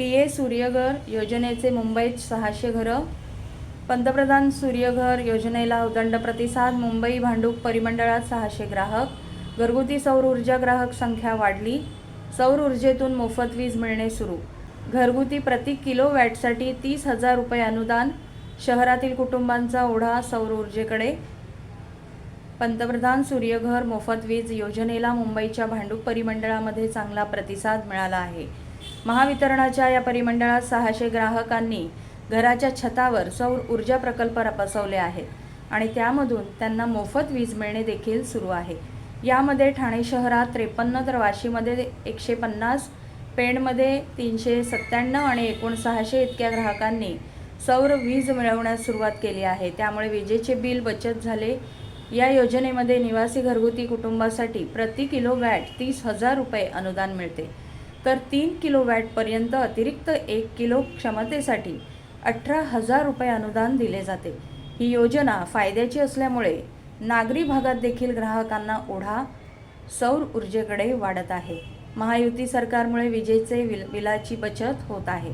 P A Surya Ghar योजनेचे मुंबईत सहाशे घरं. पंतप्रधान सूर्यघर योजनेला उदंड प्रतिसाद मुंबई भांडूप परिमंडळात सहाशे ग्राहक. घरगुती सौर ऊर्जा ग्राहक संख्या वाढली. सौर ऊर्जेतून मोफत वीज मिळणे सुरू. घरगुती प्रति किलो वॅटसाठी तीस हजार रुपये अनुदान. शहरातील कुटुंबांचा ओढा सौर ऊर्जेकडे. पंतप्रधान सूर्यघर मोफत वीज योजनेला मुंबईच्या भांडूप परिमंडळामध्ये चांगला प्रतिसाद मिळाला आहे. महावितरणाच्या या परिमंडळात सहाशे ग्राहकांनी घराच्या छतावर सौर ऊर्जा प्रकल्प बसवले आहेत आणि त्यामधून त्यांना मोफत वीज मिळणे देखील सुरू आहे. यामध्ये ठाणे शहरात त्रेपन्न तर वाशीमध्ये एकशे पन्नास पेणमध्ये तीनशे सत्त्याण्णव आणि एकूण सहाशे इतक्या ग्राहकांनी सौर वीज मिळवण्यास सुरुवात केली आहे. त्यामुळे विजेचे बिल बचत झाले. या योजनेमध्ये निवासी घरगुती कुटुंबासाठी प्रति किलो वॅट तीस हजार रुपये अनुदान मिळते. तर तीन किलो वॅटपर्यंत अतिरिक्त एक किलो क्षमतेसाठी अठरा हजार रुपये अनुदान दिले जाते. ही योजना फायद्याची असल्यामुळे नागरी भागात देखील ग्राहकांना ओढा सौर ऊर्जेकडे वाढत आहे. महायुती सरकारमुळे विजेचे विल बिलाची बचत होत आहे.